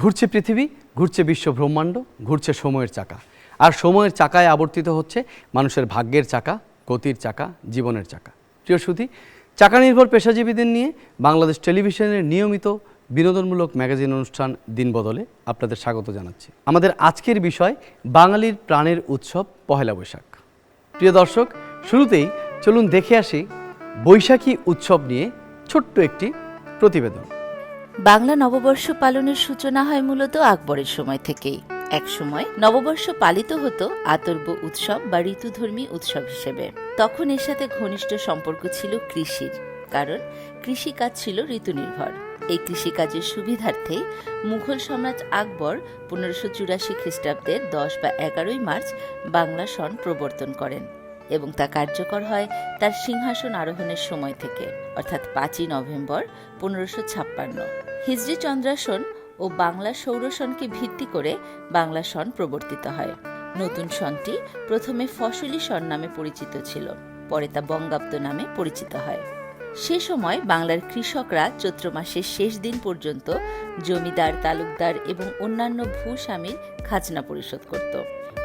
ঘুরছে পৃথিবী, ঘুরছে বিশ্ব ব্রহ্মাণ্ড, ঘুরছে সময়ের চাকা। আর সময়ের চাকায় আবর্তিত হচ্ছে মানুষের ভাগ্যের চাকা, গতির চাকা, জীবনের চাকা। প্রিয় সুধী চাকা নির্ভর পেশাজীবীদের নিয়ে বাংলাদেশ টেলিভিশনের নিয়মিত বিনোদনমূলক ম্যাগাজিন অনুষ্ঠান দিন বদলে আপনাদের স্বাগত জানাচ্ছি। আমাদের আজকের বিষয়, বাঙালির প্রাণের উৎসব, পহেলা বৈশাখ। প্রিয় দর্শক, শুরুতেই চলুন দেখে আসি বৈশাখী উৎসব নিয়ে ছোট্ট একটি প্রতিবেদন। বাংলা নববর্ষ পালনের সূচনা হয় মূলত আকবরের সময় থেকেই। এক সময় নববর্ষ পালিত হতো আতর্ব উৎসব বা ঋতুধর্মী উৎসব হিসেবে। তখন এর সাথে ঘনিষ্ঠ সম্পর্ক ছিল কৃষির, কারণ কৃষিকাজ ছিল ঋতুনির্ভর। এই কৃষিকাজের সুবিধার্থে মুঘল সম্রাট আকবর পনেরোশো চুরাশি খ্রিস্টাব্দের দশ বা এগারোই মার্চ বাংলা সন প্রবর্তন করেন। এবং তা কার্যকর হয় তার সিংহাসন আরোহণের সময় থেকে, অর্থাৎ পাঁচই নভেম্বর পনেরোশো ছাপ্পান্ন। হিজরি চন্দ্রাসন ও বাংলা সৌরসনকে ভিত্তি করে বাংলা সন প্রবর্তিত হয়। নতুন সনটি প্রথমে ফসলি সন নামে পরিচিত ছিল, পরে তা বঙ্গাব্দ নামে পরিচিত হয়। সে সময় বাংলার কৃষকরা চৈত্র মাসের শেষ দিন পর্যন্ত জমিদার, তালুকদার এবং অন্যান্য ভূস্বামীর খাজনা পরিশোধ করত।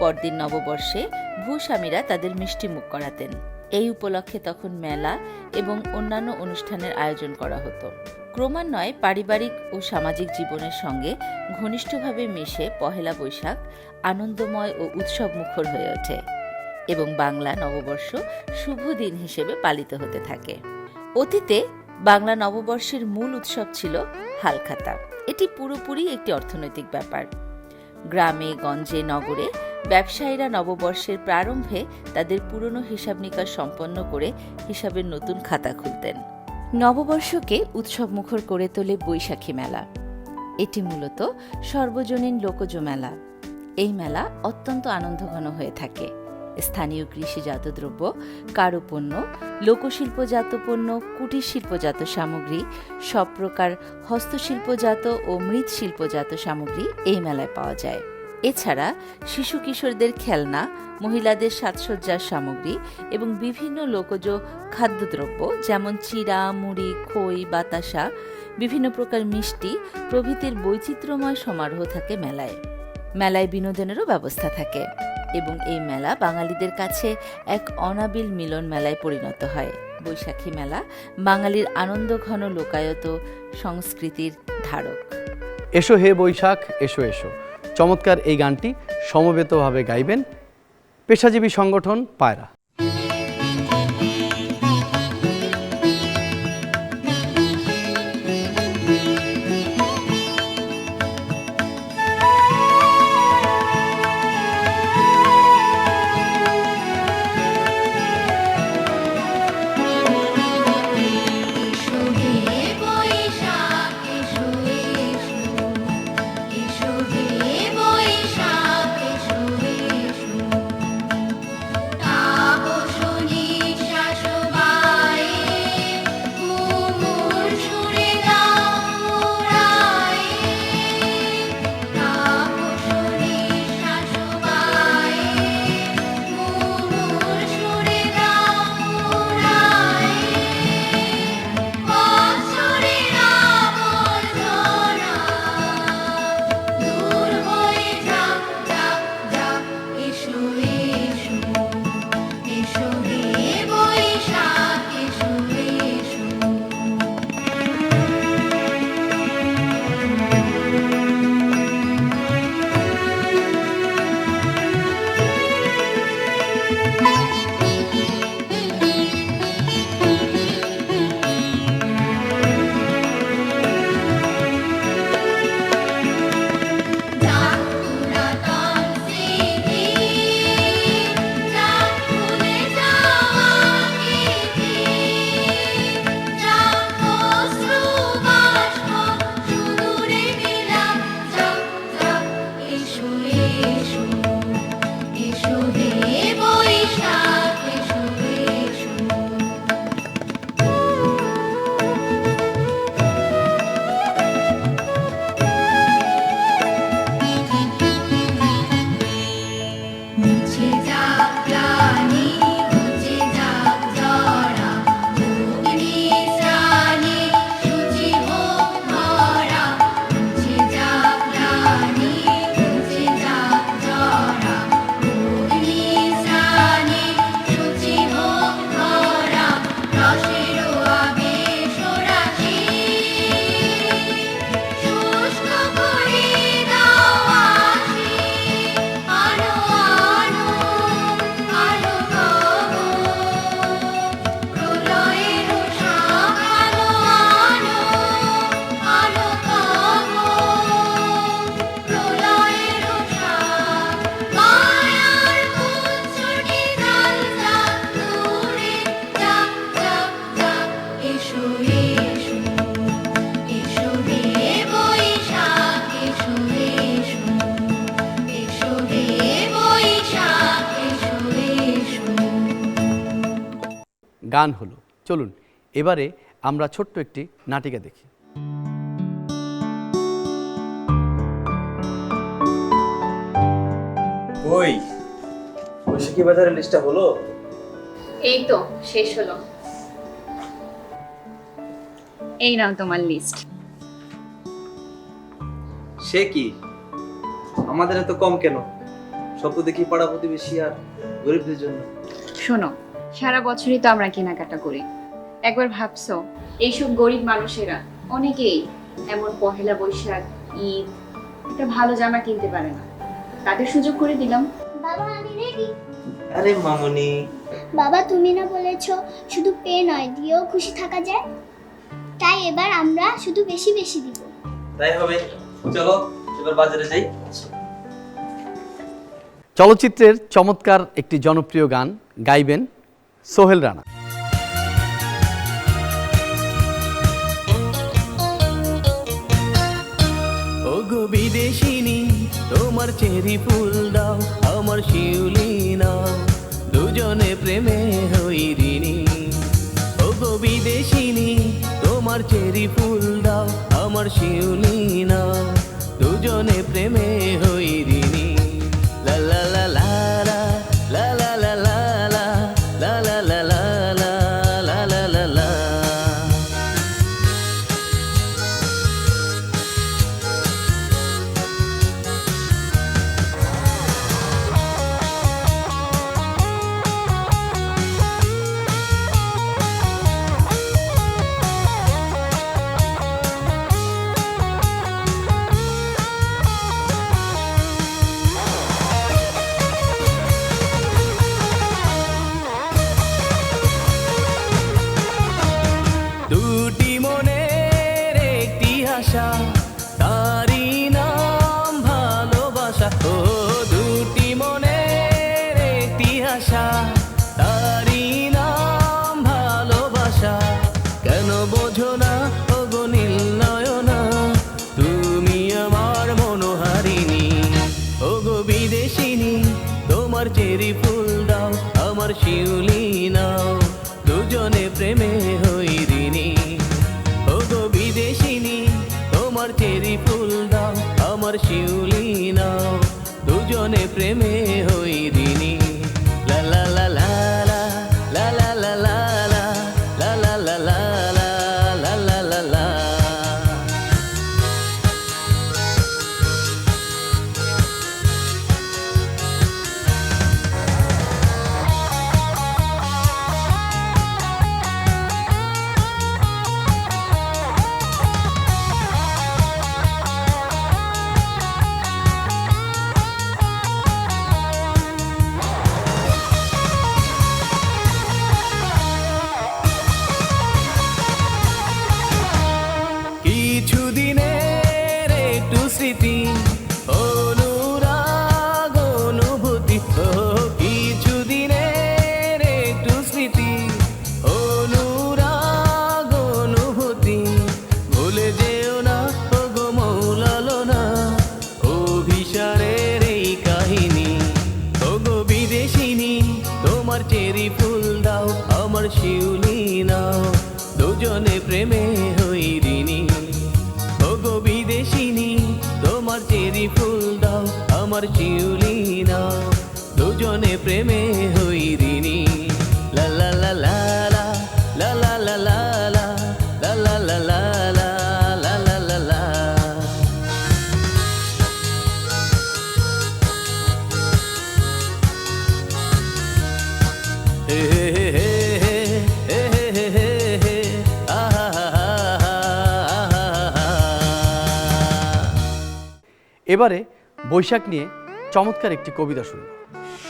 পরদিন নববর্ষে ভূস্বামীরা তাদের মিষ্টি মুখ করাতেন। এই উপলক্ষে তখন মেলা এবং অন্যান্য অনুষ্ঠানের আয়োজন করা হতো। ক্রমান্বয়ে পারিবারিক ও সামাজিক জীবনের সঙ্গে ঘনিষ্ঠভাবে মিশে পহেলা বৈশাখ আনন্দময় ও উৎসব মুখর হয়ে ওঠে এবং বাংলা নববর্ষ শুভ দিন হিসেবে পালিত হতে থাকে। অতীতে বাংলা নববর্ষের মূল উৎসব ছিল হালখাতা। এটি পুরোপুরি একটি অর্থনৈতিক ব্যাপার। গ্রামে, গঞ্জে, নগরে ব্যবসায়ীরা নববর্ষের প্রারম্ভে তাদের পুরনো হিসাব নিকাশ সম্পন্ন করে হিসাবের নতুন খাতা খুলতেন। নববর্ষকে উৎসব মুখর করে তোলে বৈশাখী মেলা। এটি মূলত সর্বজনীন লোকজ মেলা। এই মেলা অত্যন্ত আনন্দঘন হয়ে থাকে। স্থানীয় কৃষিজাত দ্রব্য, কারুপণ্য, লোকশিল্পজাত পণ্য কুটির শিল্পজাত সামগ্রী, সব প্রকার হস্তশিল্পজাত ও মৃৎশিল্পজাত সামগ্রী এই মেলায় পাওয়া যায়। এছাড়া শিশু কিশোরদের খেলনা, মহিলাদের সাজসজ্জার সামগ্রী এবং বিভিন্ন লোকজ খাদ্যদ্রব্য যেমন চিরা, মুড়ি, খই, বাতাসা, বিভিন্ন প্রকার মিষ্টি প্রভৃতির বৈচিত্র্যময় সমারোহ থাকে মেলায়। মেলায় বিনোদনেরও ব্যবস্থা থাকে এবং এই মেলা বাঙালিদের কাছে এক অনাবিল মিলন মেলায় পরিণত হয়। বৈশাখী মেলা বাঙালির আনন্দঘন লোকায়ত সংস্কৃতির ধারক। এসো হে বৈশাখ, এসো এসো। চমৎকার এই গানটি সমবেতভাবে গাইবেন পেশাজীবী সংগঠন পায়রা। গান হলো। চলুন এবারে আমরা ছোট্ট একটি নাটিকা দেখি। ওই বৈশাখী বাজারের লিস্টটা হলো? এই তো শেষ হলো। এই নাও তোমার লিস্ট সে কি? আমাদের এত কম কেন? সব তো দেখি পাড়া প্রতিবেশী আর গরিবদের জন্য। শোনো সারা বছরই তো আমরা কেনাকাটা করি। একবার ভাবছ এইসব গরিব মানুষেরা অনেকেই এমন পহেলা বৈশাখ ঈদ একটা ভালো জামা কিনতে পারে না। তাদের সুযোগ করে দিলাম। বাবা আমি রেডি আরে মামনি। বাবা তুমি না বলেছ শুধু পে নয় দিয়েও খুশি থাকা যায়। তাই এবার আমরা শুধু বেশি বেশি দিব। তাই হবে। চলো এবার বাজারে যাই। চলচ্চিত্রের চমৎকার একটি জনপ্রিয় গান গাইবেন সোহেল রানা। বিদেশিনী, তোমার চেরি ফুল দাও, আমার শিউলি নাও, দুজনে প্রেমে হই ঋণী। ও গো বিদেশিনী, তোমার চেরি ফুল দাও, আমার শিউলি নাও, দুজনে প্রেমে হই temer. এবারে বৈশাখ নিয়ে চমৎকার একটি কবিতা শুনব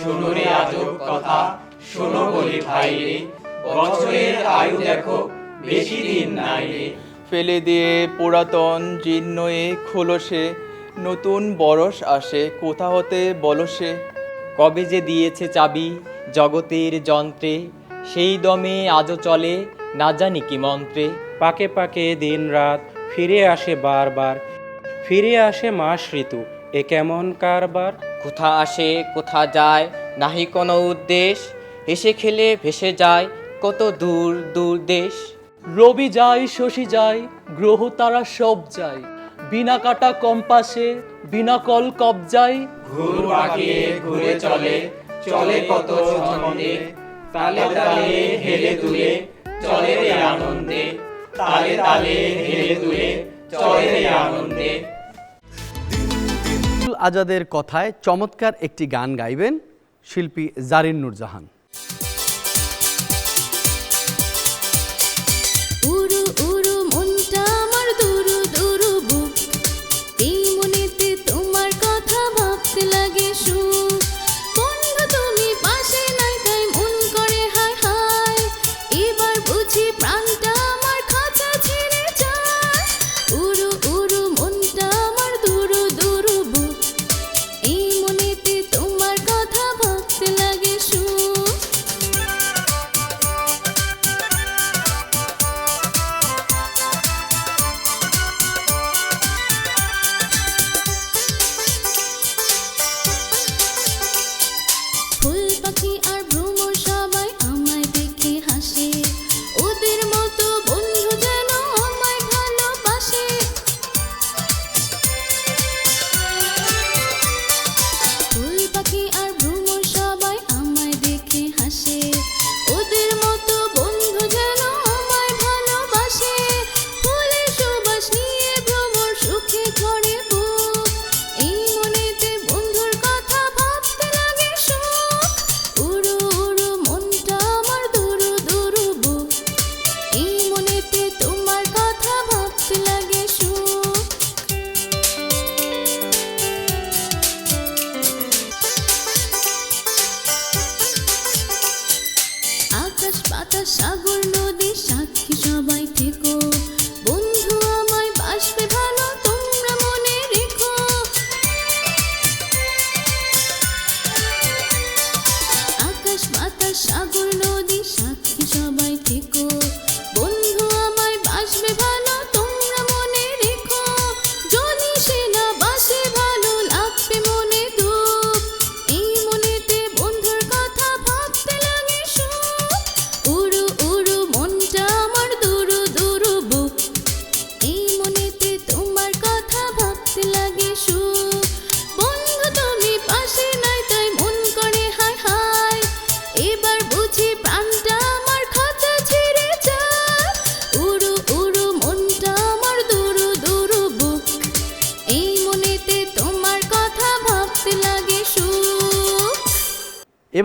শোনোরে আজব কথা শোনো বলি ভাই রে বছরের আয়ু দেখো বেশি দিন নাই রে। ফেলে দিয়ে পুরাতন জীর্ণ জীর্ণয়ে খোলসে নতুন বরস আসে কোথা হতে বলসে কবে যে দিয়েছে চাবি জগতের যন্ত্রে সেই দমে আজও চলে না জানি কি মন্ত্রে। পাকে পাকে দিন রাত ফিরে আসে বারবার ফিরে আসে মাস ঋতু এ কেমন কারবার? কোথা আসে কোথা যায় নাহি কোনো উদ্দেশ? হেসে খেলে ভেসে যায় কত দূর দূর দেশ? রবি যায় শশী যায় গ্রহ তারা সব যায়। বিনা কাটা কম্পাসে বিনা কল কবজায় ঘুর পাকিয়ে ঘুরে চলে চলে কত ছন্দে। তালে তালে হেলে দুলে চলে রে আনন্দে। তালে তালে হেলে দুলে চলে রে আনন্দে। আজাদের কথায় চমৎকার একটি গান গাইবেন শিল্পী জারিন নূরজাহান।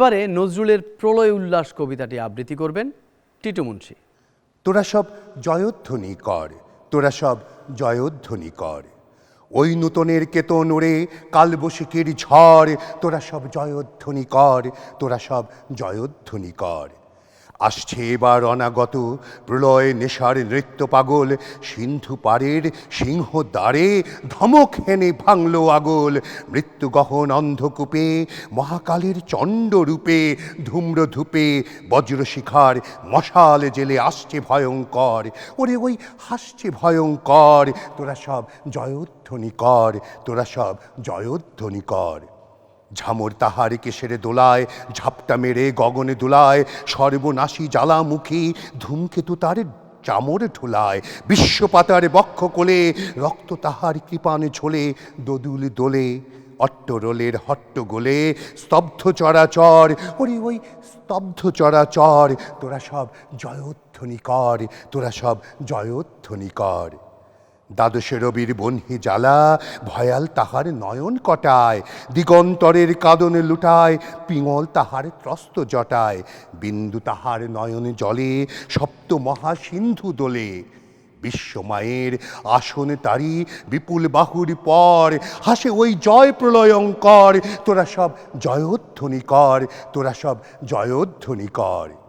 এবারে নজরুলের প্রলয় উল্লাস কবিতাটি আবৃত্তি করবেন টিটু মুন্সী। তোরা সব জয়ধ্বনি কর, তোরা সব জয়ধ্বনি কর। ওই নূতনের কেতন ওরে কালবশিকের ঝড়, তোরা সব জয়ধ্বনি কর, তোরা সব জয়ধ্বনি কর। আসছে এবার অনাগত প্রলয় নেশার নৃত্য পাগল, সিন্ধু পাড়ের সিংহ দ্বারে ধমক হেনে ভাঙল আগল, মৃত্যু গহন অন্ধকূপে, মহাকালের চণ্ড রূপে, ধূম্র ধূপে বজ্রশিখার মশাল জেলে আসছে ভয়ঙ্কর। ওরে ওই হাসছে ভয়ঙ্কর, তোরা সব জয়ধ্বনি কর তোরা সব জয়ধ্বনি কর ঝামর তাহার কেশেরে দোলায়, ঝাপটা মেরে গগনে দোলায়, সর্বনাশী জ্বালামুখী ধূমকেতু তার চামর ঠোলায় বিশ্বপাতার বক্ষ কোলে, রক্ত তাহার কৃপানে ঝোলে, দোদুল দোলে, অট্টরোলের হট্ট গোলে, স্তব্ধ চরাচর, ওরে ওই স্তব্ধ চরাচর, তোরা সব জয়োধ্বনি কর তোরা সব জয়োধ্বনি কর দ্বাদশে রবির বহ্নি জ্বালা, ভয়াল তাহার নয়ন কটায়, দিগন্তরের কাদনে লুটায়, পিঙল তাহার ত্রস্ত জটায়, বিন্দু তাহার নয়ন জলে, সপ্ত মহাসিন্ধু দোলে। বিশ্বমায়ের আসন তারি বিপুল বাহুর পর, হাসে ওই জয় প্রলয়ঙ্কর, তোরা সব জয়োধ্বনি কর তোরা সব জয়োধ্বনি কর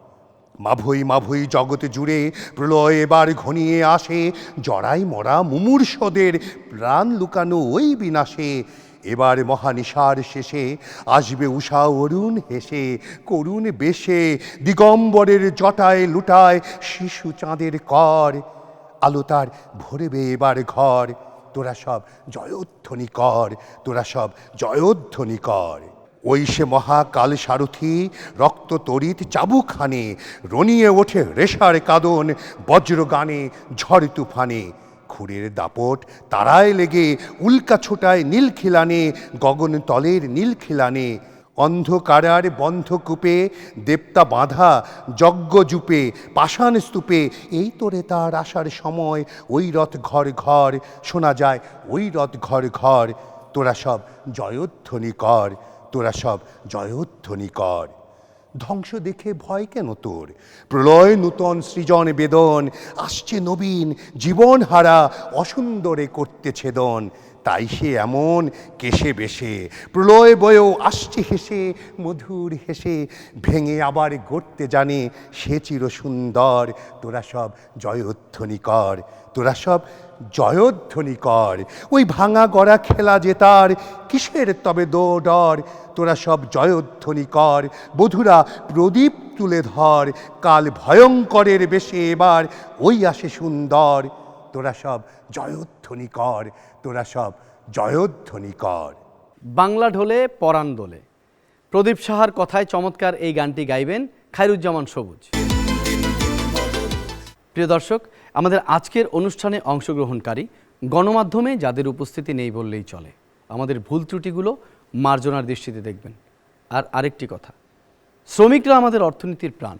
মাভই মাভই জগতে জুড়ে প্রলয় এবার ঘনিয়ে আসে, জড়াই মরা মুমূর্ষদের প্রাণ লুকানো ওই বিনাশে। এবার মহানিশার শেষে আসবে উষা অরুণ হেসে, করুণ বেশে দিগম্বরের জটায় লুটায় শিশু চাঁদের কর। আলো তার ভরবে এবার ঘর, তোরা সব জয়োধ্বনি কর, তোরা সব জয়োধ্বনি কর। ওই সে মহাকাল সারথি, রক্ত তরিত চাবুখানে রনিয়ে ওঠে রেশার কাদন, বজ্রগানে ঝড় তুফানে। খুরের দাপট তারায় লেগে, উল্কা ছোটায় নীল খিলানে, গগন তলের নীল খিলানে। অন্ধকারার বন্ধকূপে দেবতা বাঁধা যজ্ঞ জুপে পাষাণ স্তূপে, এই তোরে তার আসার সময় ওই রথ ঘর ঘর, শোনা যায় ওই রথ ঘর ঘর, তোরা সব জয়ধ্বনি কর। তোরা সব জয়ধ্বনি কর। ধ্বংস দেখে ভয় কেন তোর? প্রলয় নূতন সৃজন বেদন, আসছে নবীন জীবন হারা অসুন্দরে করতে ছেদন। তাই সে এমন কেশে বেশে, প্রলয় বয়েও আসছে হেসে, মধুর হেসে, ভেঙে আবার গড়তে জানে সে চির সুন্দর তোরা সব জয়ধ্বনি কর, তোরা সব জয়ধ্বনি কর। ওই ভাঙা গড়া খেলা যে তার, কিসের তবে দো ডর তোরা সব জয়ধ্বনি কর। বধুরা প্রদীপ তুলে ধর। কাল ভয়ঙ্করের বেশে এবার ওই আসে সুন্দর। তোরা সব জয়ধ্বনি কর। তোরা সব জয়ধ্বনি কর। বাংলা ঢোলে, পরাণ দোলে। প্রদীপ সাহার কথায় চমৎকার এই গানটি গাইবেন খায়রুজ্জামান সবুজ। প্রিয় দর্শক, আমাদের আজকের অনুষ্ঠানে অংশগ্রহণকারী গণমাধ্যমে যাদের উপস্থিতি নেই বললেই চলে। আমাদের ভুল ত্রুটিগুলো মার্জনার দৃষ্টিতে দেখবেন। আর আরেকটি কথা, শ্রমিকরা আমাদের অর্থনীতির প্রাণ।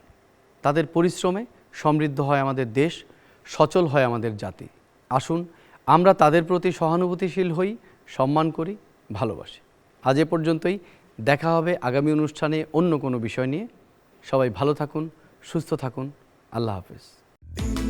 তাদের পরিশ্রমে সমৃদ্ধ হয় আমাদের দেশ, সচল হয় আমাদের জাতি। আসুন, আমরা তাদের প্রতি সহানুভূতিশীল হই, সম্মান করি, ভালোবাসি। আজ এ পর্যন্তই, দেখা হবে আগামী অনুষ্ঠানে অন্য কোনো বিষয় নিয়ে। সবাই ভালো থাকুন, সুস্থ থাকুন। আল্লাহ হাফেজ।